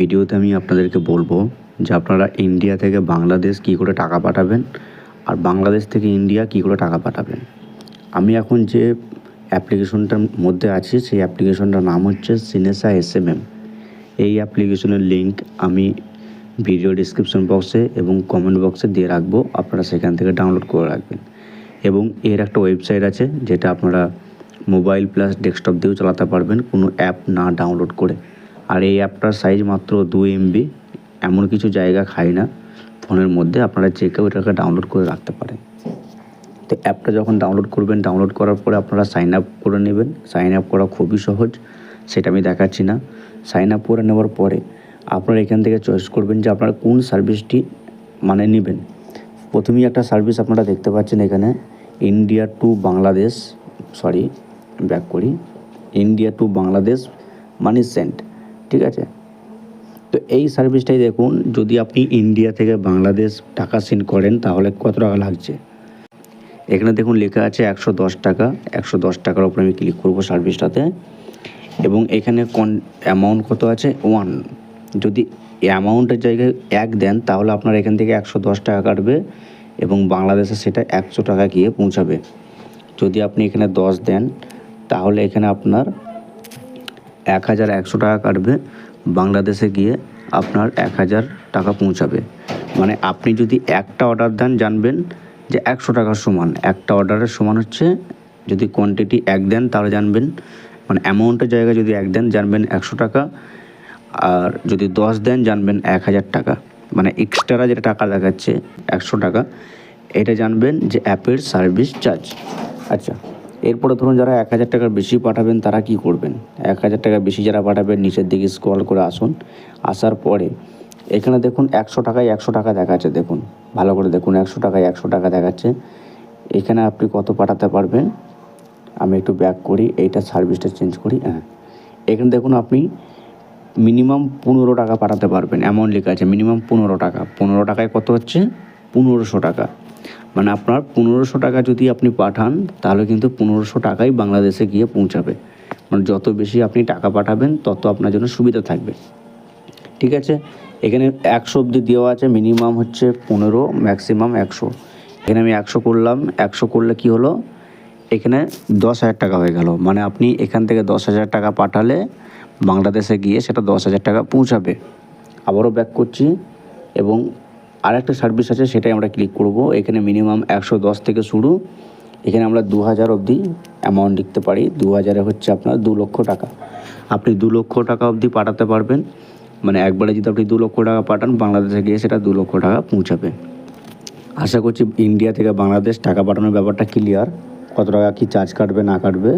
ভিডিওতে আমি আপনাদেরকে বলব যে আপনারা ইন্ডিয়া থেকে বাংলাদেশ কী করে টাকা পাঠাবেন আর বাংলাদেশ থেকে ইন্ডিয়া কী করে টাকা পাঠাবেন। আমি এখন যে অ্যাপ্লিকেশনটার মধ্যে আছি, সেই অ্যাপ্লিকেশনটার নাম হচ্ছে সিনেসা এস এম এম এই অ্যাপ্লিকেশনের লিঙ্ক আমি ভিডিও ডিসক্রিপশন বক্সে এবং কমেন্ট বক্সে দিয়ে রাখব, আপনারা সেখান থেকে ডাউনলোড করে রাখবেন। এবং এর একটা ওয়েবসাইট আছে, যেটা আপনারা মোবাইল প্লাস ডেস্কটপ দিয়েও চালাতে পারবেন, কোনো অ্যাপ না ডাউনলোড করে। আর এই অ্যাপটার সাইজ মাত্র দু এমবি এমন কিছু জায়গা খায় না। ফোনের মধ্যে আপনারা যে কেউ এটাকে ডাউনলোড করে রাখতে পারেন। তো অ্যাপটা যখন ডাউনলোড করবেন ডাউনলোড করার পরে আপনারা সাইন আপ করে নেবেন। সাইন আপ করা খুবই সহজ, সেটা আমি দেখাচ্ছি না। সাইন আপ করে নেওয়ার পরে আপনারা এখান থেকে চয়েস করবেন যে আপনারা কোন সার্ভিসটি মানে নেবেন। প্রথমেই একটা সার্ভিস আপনারা দেখতে পাচ্ছেন এখানে India to Bangladesh sorry back করি। India to Bangladesh money sent ঠিক আছে? তো এই সার্ভিসটাই দেখুন, যদি আপনি ইন্ডিয়া থেকে বাংলাদেশ টাকা সেন্ড করেন, তাহলে কত টাকা লাগছে? এখানে দেখুন লেখা আছে একশো দশ টাকা। একশো দশ টাকার উপরে আমি ক্লিক করব সার্ভিসটাতে এবং এখানে কন অ্যামাউন্ট কত আছে? ওয়ান যদি অ্যামাউন্টের জায়গায় এক দেন, তাহলে আপনার এখান থেকে একশো দশ টাকা কাটবে এবং বাংলাদেশে সেটা একশো টাকা গিয়ে পৌঁছাবে। যদি আপনি এখানে দশ দেন, তাহলে এখানে আপনার এক হাজার একশো টাকা কাটবে, বাংলাদেশে গিয়ে আপনার এক হাজার টাকা পৌঁছাবে। মানে আপনি যদি একটা অর্ডার দেন, জানবেন যে একশো টাকার সমান। একটা অর্ডারের সমান হচ্ছে, যদি কোয়ান্টিটি এক দেন, তাহলে জানবেন মানে অ্যামাউন্টের জায়গায় যদি এক দেন, জানবেন একশো টাকা। আর যদি দশ দেন, জানবেন এক হাজার টাকা। মানে এক্সট্রা যেটা টাকা দেখাচ্ছে, একশো টাকা, এটা জানবেন যে অ্যাপের সার্ভিস চার্জ আচ্ছা। এরপরে ধরুন যারা এক হাজার টাকার বেশি পাঠাবেন, তারা কি করবেন? এক হাজার টাকা বেশি যারা পাঠাবেন, নিচের দিকে স্ক্রল করে আসুন। আসার পরে এখানে দেখুন একশো টাকায় একশো টাকা দেখাচ্ছে, দেখুন। ভালো করে দেখুন, একশো টাকায় একশো টাকা দেখাচ্ছে। এখানে আপনি কত পাঠাতে পারবেন? আমি একটু ব্যাক করি, এইটা সার্ভিসটা চেঞ্জ করি হ্যাঁ। এখানে দেখুন আপনি মিনিমাম পনেরো টাকা পাঠাতে পারবেন এমন লেখা আছে মিনিমাম পনেরো টাকা। পনেরো টাকায় কত হচ্ছে? পনেরোশো টাকা। মানে আপনার পনেরোশো টাকা যদি আপনি পাঠান, তাহলে কিন্তু পনেরোশো টাকাই বাংলাদেশে গিয়ে পৌঁছাবে। মানে যত বেশি আপনি টাকা পাঠাবেন, তত আপনার জন্য সুবিধা থাকবে। ঠিক আছে? এখানে একশো অবধি দেওয়া আছে, মিনিমাম হচ্ছে পনেরো, ম্যাক্সিমাম একশো। এখানে আমি একশো করলাম, একশো করলে কি হলো? এখানে দশ হাজার টাকা হয়ে গেল। মানে আপনি এখান থেকে দশ হাজার টাকা পাঠালে বাংলাদেশে গিয়ে সেটা দশ হাজার টাকা পৌঁছাবে। আবারও ব্যাক করছি এবং আরেকটা সার্ভিস আছে, সেটাই আমরা ক্লিক করব। এখানে মিনিমাম একশো দশ থেকে শুরু। এখানে আমরা দু হাজার অবধি অ্যামাউন্ট লিখতে পারি। দু হাজারে হচ্ছে আপনার দু লক্ষ টাকা। আপনি দু লক্ষ টাকা অবধি পাঠাতে পারবেন। মানে একবারে যদি আপনি দু লক্ষ টাকা পাঠান, বাংলাদেশে গিয়ে সেটা দু লক্ষ টাকা পৌঁছাবে। আশা করছি ইন্ডিয়া থেকে বাংলাদেশ, টাকা পাঠানোর ব্যাপারটা ক্লিয়ার কত টাকা কী চার্জ কাটবে, না কাটবে।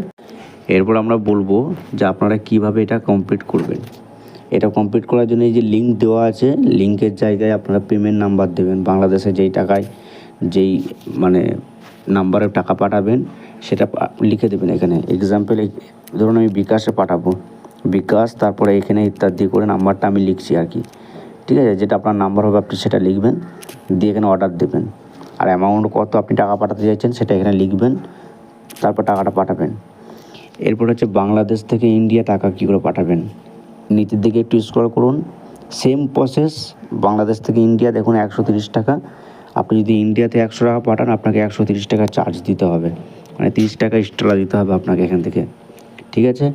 এরপর আমরা বলব যে আপনারা কীভাবে এটা কমপ্লিট করবেন। এটা কমপ্লিট করার জন্য এই যে লিঙ্ক দেওয়া আছে লিঙ্কের জায়গায় আপনারা পেমেন্ট নাম্বার দেবেন। বাংলাদেশে যেই টাকায়, যেই মানে নাম্বারে টাকা পাঠাবেন, সেটা লিখে দেবেন এখানে। এক্সাম্পল ধরুন আমি বিকাশে পাঠাবো। বিকাশ, তারপরে এখানে ইত্যাদি করে নাম্বারটা আমি লিখছি আর কি। ঠিক আছে? যেটা আপনার নাম্বার হবে, আপনি সেটা লিখবেন। দিয়ে এখানে অর্ডার দেবেন। আর অ্যামাউন্ট কত আপনি টাকা পাঠাতে চাইছেন, সেটা এখানে লিখবেন। তারপর টাকাটা পাঠাবেন। এরপর হচ্ছে বাংলাদেশ থেকে ইন্ডিয়া টাকা কী করে পাঠাবেন? নিচের দিকে একটু স্ক্রল করুন। সেম প্রসেস বাংলাদেশ থেকে ইন্ডিয়া দেখুন একশো তিরিশ টাকা। আপনি যদি ইন্ডিয়াতে একশো টাকা পাঠান, আপনাকে একশো তিরিশ টাকা চার্জ দিতে হবে। মানে তিরিশ টাকা এক্সট্রা দিতে হবে আপনাকে এখান থেকে। ঠিক আছে?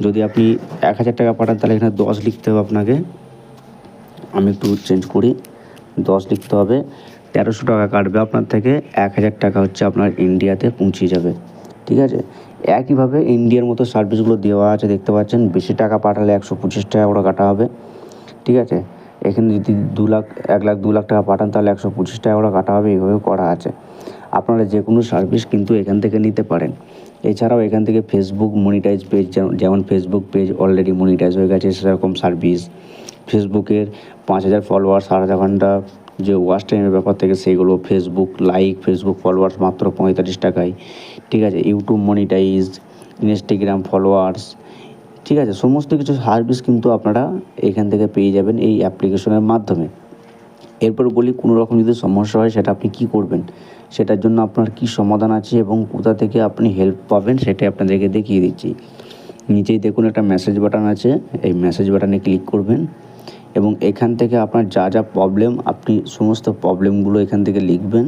যদি আপনি এক হাজার টাকা পাঠান, তাহলে এখানে দশ লিখতে হবে আপনাকে। আমি একটু চেঞ্জ করি। দশ লিখতে হবে। তেরোশো টাকা কাটবে আপনার থেকে। এক হাজার টাকা হচ্ছে আপনার ইন্ডিয়াতে পৌঁছে যাবে। ঠিক আছে? একইভাবে ইন্ডিয়ার মতো সার্ভিসগুলো দেওয়া আছে, দেখতে পাচ্ছেন। বেশি টাকা পাঠালে একশো পঁচিশ টাকা করে কাটা হবে। ঠিক আছে? এখানে যদি দু লাখ, এক লাখ, দু লাখ টাকা পাঠান, তাহলে একশো পঁচিশ টাকা করে কাটা হবে, এইভাবে করা আছে। আপনারা যে কোনো সার্ভিস কিন্তু এখান থেকে নিতে পারেন। এছাড়াও এখান থেকে ফেসবুক মনিটাইজ পেজ যেমন ফেসবুক পেজ অলরেডি মনিটাইজ হয়ে গেছে, সেরকম সার্ভিস ফেসবুকের পাঁচ হাজার ফলোয়ার্স আট হাজার ঘণ্টা যে ওয়াচ টাইমের ব্যাপার থেকে সেইগুলো ফেসবুক লাইক ফেসবুক ফলোয়ার্স মাত্র পঁয়তাল্লিশ টাকায়। ঠিক আছে? ইউটিউব মনিটাইজ ইনস্টাগ্রাম ফলোয়ার্স ঠিক আছে? সমস্ত কিছু সার্ভিস কিন্তু আপনারা এখান থেকে পেয়ে যাবেন এই অ্যাপ্লিকেশনের মাধ্যমে। এরপর বলি, কোনো রকম যদি সমস্যা হয়, সেটা আপনি কি করবেন? সেটার জন্য আপনার কি সমাধান আছে এবং কোথা থেকে আপনি হেল্প পাবেন, সেটাই আপনাদেরকে দেখিয়ে দিচ্ছি। নিচেই দেখুন একটা মেসেজ বাটন আছে। এই মেসেজ বাটনে ক্লিক করবেন এবং এখান থেকে আপনার যা যা প্রবলেম আপনি সমস্ত প্রবলেমগুলো এখান থেকে লিখবেন।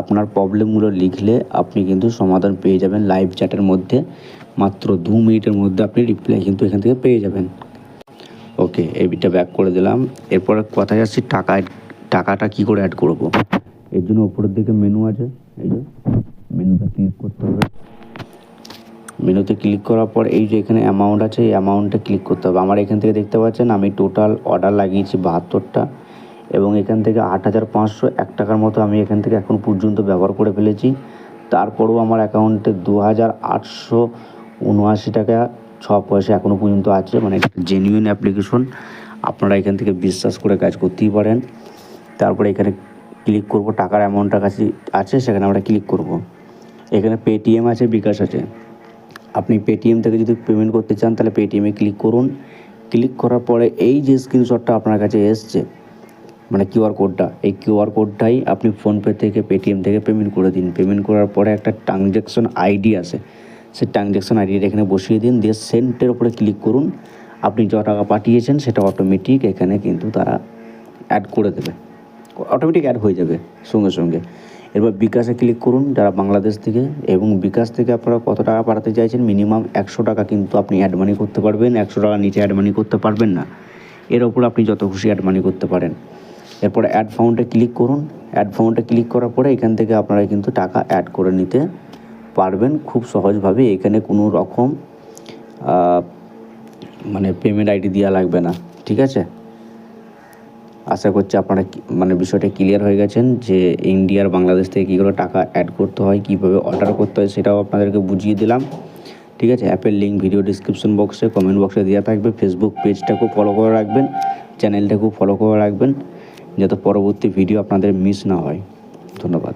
আপনার প্রবলেমগুলো লিখলে আপনি কিন্তু সমাধান পেয়ে যাবেন লাইভ চ্যাটের মধ্যে। মাত্র দু মিনিটের মধ্যে আপনি রিপ্লাই কিন্তু এখান থেকে পেয়ে যাবেন। ওকে এই বিটটা ব্যাক করে দিলাম। এরপরে কথায় আসছি টাকা, টাকাটা কি করে অ্যাড করব? এর জন্য উপরের দিকে মেনু আছে। এই যে মেনুতে ক্লিক করতে হবে। মেনুতে ক্লিক করার পর এই যে এখানে অ্যামাউন্ট আছে, এই অ্যামাউন্টে ক্লিক করতে হবে। আমার এখান থেকে দেখতে পাচ্ছেন, আমি টোটাল অর্ডার লাগিয়েছি বাহাত্তরটা। এবং এখান থেকে আট হাজার পাঁচশো এক টাকার মতো আমি এখান থেকে এখন পর্যন্ত ব্যবহার করে ফেলেছি। তারপরেও আমার অ্যাকাউন্টে দু হাজার আটশো উনআশি টাকা ছ পয়সা এখনও পর্যন্ত আছে মানে জেনুইন অ্যাপ্লিকেশন আপনারা এখান থেকে বিশ্বাস করে কাজ করতেই পারেন। তারপরে এখানে ক্লিক করব, টাকার অ্যামাউন্টটা কাছে আছে, সেখানে আমরা ক্লিক করব। এখানে পেটিএম আছে, বিকাশ আছে। আপনি পেটিএম থেকে যদি পেমেন্ট করতে চান, তাহলে পেটিএমে ক্লিক করুন। ক্লিক করার পরে এই যে স্ক্রিনশটটা আপনার কাছে এসছে মানে কিউআর কোডটা এই কিউআর কোডটাই আপনি ফোনপে থেকে পেটিএম থেকে পেমেন্ট করে দিন। পেমেন্ট করার পরে একটা ট্রানজ্যাকশন আইডি আছে সেই ট্রানজ্যাকশন আইডিটা এখানে বসিয়ে দিন, দিয়ে সেন্টের উপরে ক্লিক করুন। আপনি যত টাকা পাঠিয়েছেন, সেটা অটোমেটিক এখানে কিন্তু তারা অ্যাড করে দেবে। অটোমেটিক অ্যাড হয়ে যাবে সঙ্গে সঙ্গে। এরপর বিকাশে ক্লিক করুন, যারা বাংলাদেশ থেকে। এবং বিকাশ থেকে আপনারা কত টাকা পাঠাতে চাইছেন? মিনিমাম একশো টাকা কিন্তু আপনি অ্যাড মানি করতে পারবেন। একশো টাকা নিচে অ্যাড মানি করতে পারবেন না। এর ওপর আপনি যত খুশি অ্যাড মানি করতে পারেন। এরপরে অ্যাড ফাউন্ডে ক্লিক করুন। অ্যাড ফাউন্ডে ক্লিক করার পরে এখান থেকে আপনারা কিন্তু টাকা অ্যাড করে নিতে পারবেন খুব সহজভাবে। এখানে কোনো রকম মানে পেমেন্ট আইডি দেওয়া লাগবে না, ঠিক আছে? আশা করছি আপনারা মানে বিষয়টা ক্লিয়ার হয়ে গেছেন যে ইন্ডিয়ার বাংলাদেশ থেকে কী করে টাকা অ্যাড করতে হয়, কীভাবে অর্ডার করতে হয় সেটাও আপনাদেরকে বুঝিয়ে দিলাম, ঠিক আছে? অ্যাপের লিঙ্ক ভিডিও ডিসক্রিপশন বক্সে কমেন্ট বক্সে দেওয়া থাকবে। ফেসবুক পেজটাকেও ফলো করে রাখবেন চ্যানেলটাকেও ফলো করে রাখবেন। যাতে পরবর্তী ভিডিও আপনাদের মিস না হয়। ধন্যবাদ।